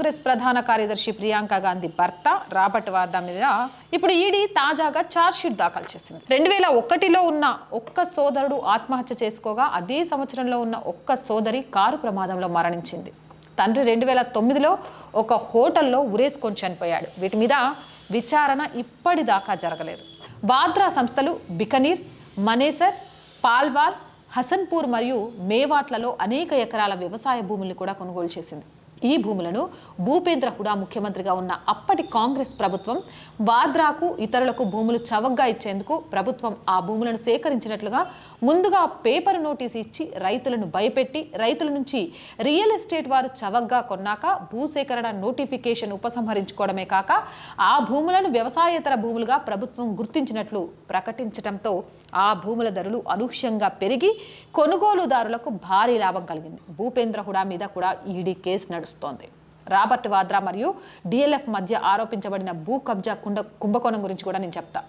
కాంగ్రెస్ ప్రధాన కార్యదర్శి ప్రియాంక గాంధీ భర్త రాబర్ట్ వాద్రా మీద ఇప్పుడు ఈడీ తాజాగా ఛార్జ్షీట్ దాఖలు చేసింది. రెండు వేల ఒకటిలో ఉన్న ఒక్క సోదరుడు ఆత్మహత్య చేసుకోగా అదే సంవత్సరంలో ఉన్న ఒక్క సోదరి కారు ప్రమాదంలో మరణించింది. తండ్రి రెండు వేల తొమ్మిదిలో ఒక హోటల్లో ఉరేసుకొని చనిపోయాడు. వీటి మీద విచారణ ఇప్పటిదాకా జరగలేదు. వాద్రా సంస్థలు బికనీర్ మనేసర్ పాల్వాల్ హసన్పూర్ మరియు మేవాట్లలో అనేక ఎకరాల వ్యవసాయ భూముల్ని కూడా కొనుగోలు చేసింది. ఈ భూములను భూపేంద్ర హుడా ముఖ్యమంత్రిగా ఉన్న అప్పటి కాంగ్రెస్ ప్రభుత్వం వాద్రాకు ఇతరులకు భూములు చవగ్గా ఇచ్చేందుకు ప్రభుత్వం ఆ భూములను సేకరించినట్లుగా ముందుగా పేపర్ నోటీస్ ఇచ్చి రైతులను భయపెట్టి రైతుల నుంచి రియల్ ఎస్టేట్ వారు చవగ్గా కొన్నాక భూసేకరణ నోటిఫికేషన్ ఉపసంహరించుకోవడమే కాక ఆ భూములను వ్యవసాయేతర భూములుగా ప్రభుత్వం గుర్తించినట్లు ప్రకటించడంతో ఆ భూముల ధరలు అనూహ్యంగా పెరిగి కొనుగోలుదారులకు భారీ లాభం కలిగింది. భూపేంద్ర హుడా మీద కూడా ఈడీ కేసు నడుస్తుంది. రాబర్ట్ వాద్రా మరియు డిఎల్ఎఫ్ మధ్య ఆరోపించబడిన భూ కబ్జా కుండ కుంభకోణం గురించి కూడా నేను చెప్తా.